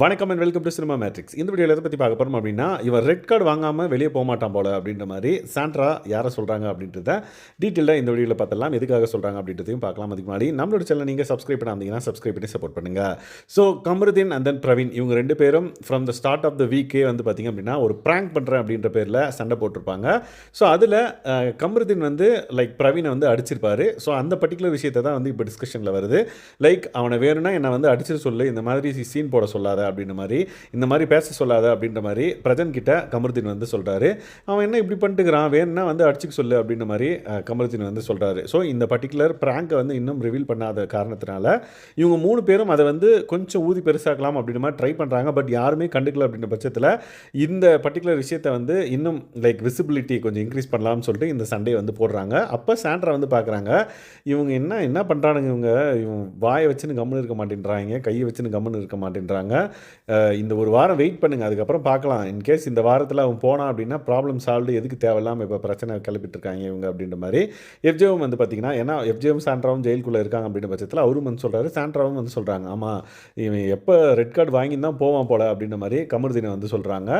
வணக்கம் and welcome to Cinema Matrix இந்த வீடியோவில் எதை பற்றி பார்க்க போகிறோம் அப்படின்னா இவர் ரெட் கார்டு வாங்காமல் வெளியே போக மாட்டான் போல அப்படின்ற மாதிரி சாண்ட்ரா யாரை சொல்கிறாங்க அப்படின்றத டீட்டெயிலாக இந்த வீடியோவில் பார்த்தலாம் எதுக்காக சொல்கிறாங்க அப்படின்றதையும் பார்க்கலாம். அதுக்கு முன்னாடி நம்மளோட சேனல் நீங்கள் சப்ஸ்கிரைப் பண்ணாந்தீங்கன்னா சப்ஸ்கிரைப் பண்ணி சப்போர்ட் பண்ணுங்கள் so Kamarudheen and then Praveen இவங்க ரெண்டு பேரும் from the start of the வீக்கே வந்து பார்த்திங்க அப்படின்னா ஒரு ப்ராங்க் பண்ணுறேன் அப்படின்ற பேரில் சண்டை போட்டிருப்பாங்க. ஸோ அதில் கமருதீன் வந்து லைக் பிரவீனை வந்து அடிச்சிருப்பாரு. ஸோ அந்த பர்டிகுலர் விஷயத்தை தான் வந்து இப்போ டிஸ்கஷனில் வருது. லைக் அவனை வேணும்னா என்னை வந்து அடிச்சிட்டு சொல்லு. இந்த மாதிரி சீன் போட சொல்லாத அப்படின்ற மாதிரி இந்த மாதிரி பேச சொல்லாத அப்படின்ற மாதிரி பிரஜன் கிட்ட கமருதீன் வந்து சொல்கிறாரு அவன் என்ன இப்படி பண்ணிட்டுக்கிறான்? வேணும்னா வந்து அடிச்சுக்க சொல்லு அப்படின்ற மாதிரி கமருதீன் வந்து சொல்கிறாரு ஸோ இந்த பர்டிகுலர் ப்ராங்கை வந்து இன்னும் ரிவீல் பண்ணாத காரணத்தினால இவங்க மூணு பேரும் அதை வந்து கொஞ்சம் ஊதி பெருசாக்கலாம் அப்படின்ற மாதிரி ட்ரை பண்ணுறாங்க பட் யாருமே கண்டுக்கல அப்படின்ற பட்சத்தில் இந்த பர்டிகுலர் விஷயத்தை வந்து இன்னும் லைக் விசிபிலிட்டி கொஞ்சம் இன்க்ரீஸ் பண்ணலாம்னு சொல்லிட்டு இந்த சண்டே வந்து போடுறாங்க. அப்போ சாண்ட்ரா வந்து பார்க்குறாங்க இவங்க என்ன என்ன பண்ணுறானுங்க இவங்க? இவங்க வாயை வச்சுன்னு கம்முன்னு இருக்க மாட்டேன்றாங்க கையை வச்சுன்னு கம்முன்னு இருக்க மாட்டேன்றாங்க. இந்த ஒரு வாரம் வெயிட் பண்ணுங்கள் அதுக்கப்புறம் பார்க்கலாம். இன்கேஸ் இந்த வாரத்தில் அவன் போனான் அப்படின்னா ப்ராப்ளம் சால்வ்டு எதுக்கு தேவையில்லாமல் இப்போ பிரச்சனை கிளப்பிட்டு இருக்காங்க இவங்க அப்படின்ற மாதிரி. எஃப்ஜேவும் வந்து பார்த்தீங்கன்னா ஏன்னா எஃப்ஜேவும் சாண்ட்ராவும் ஜெயிலுக்குள்ளே இருக்காங்க அப்படின்ற பட்சத்தில் அவரும் வந்து சொல்கிறாரு சாண்ட்ராவும் வந்து சொல்கிறாங்க ஆமாம் இவன் எப்போ ரெட் கார்டு வாங்கி தான் போவான் போல அப்படின்ற மாதிரி கமருதினை வந்து சொல்கிறாங்க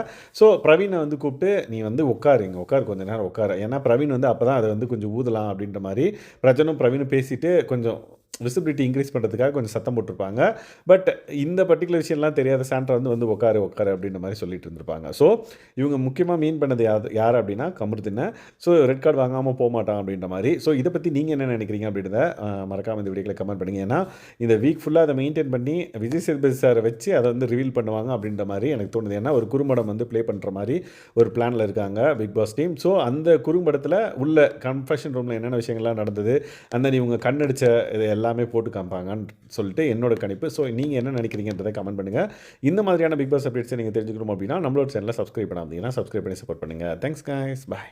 ஸோ பிரவீனை வந்து கூப்பிட்டு நீ வந்து உட்காரு இங்கே உட்காரு கொஞ்ச நேரம் உட்காரு. ஏன்னா பிரவீன் வந்து அப்போ தான் அதை வந்து கொஞ்சம் ஊதலாம் அப்படின்ற மாதிரி பிரஜனும் பிரவீனும் பேசிட்டு கொஞ்சம் விசிபிலிட்டி இன்க்ரீஸ் பண்ணுறதுக்காக கொஞ்சம் சத்தம் போட்டிருப்பாங்க. பட் இந்த பர்டிகுலர் விஷயம்லாம் தெரியாத சாண்ட்ரா வந்து வந்து உட்காரு உட்காரு அப்படின்ற மாதிரி சொல்லிட்டு இருந்திருப்பாங்க. ஸோ இவங்க முக்கியமாக மீன் பண்ணது யார் யார் அப்படின்னா கமருதினை. ஸோ ரெட் கார்டு வாங்காமல் போக மாட்டான் அப்படின்ற மாதிரி. ஸோ இதை பற்றி நீங்கள் என்ன நினைக்கிறீங்க அப்படின்றத மறக்காமல் இந்த வீடியோவில் கமெண்ட் பண்ணுங்க. ஏன்னா இந்த வீக் ஃபுல்லாக அதை மெயின்டைன் பண்ணி விஜய் சேதுபதி சாரை வச்சு அதை வந்து ரிவீல் பண்ணுவாங்க அப்படின்ற மாதிரி எனக்கு தோணுது. ஏன்னா ஒரு குறும்படம் வந்து ப்ளே பண்ணுற மாதிரி ஒரு பிளானில் இருக்காங்க பிக் பாஸ் டீம் ஸோ அந்த குறும்படத்தில் உள்ள கன்ஃபெஷன் ரூமில் என்னென்ன விஷயங்கள்லாம் நடந்தது அந்த இவங்க கண்ணடிச்ச இது எல்லாம் எல்லாமே போட்டு காமிப்பாங்கன்னு சொல்லிட்டு என்னோட கணிப்பு. ஸோ நீங்கள் என்ன நினைக்கிறீங்கன்றதை கமெண்ட் பண்ணுங்கள் இந்த மாதிரியான பிக் பாஸ் அப்டேட்ஸை நீங்கள் தெரிஞ்சுக்கணும் அப்படின்னா நம்மளோட சேனலை சப்ஸ்கிரைப் பண்ணாதீங்கன்னா சப்ஸ்கிரைப் பண்ணி சப்போர்ட் பண்ணுங்கள் தேங்க்ஸ் காய்ஸ் பாய்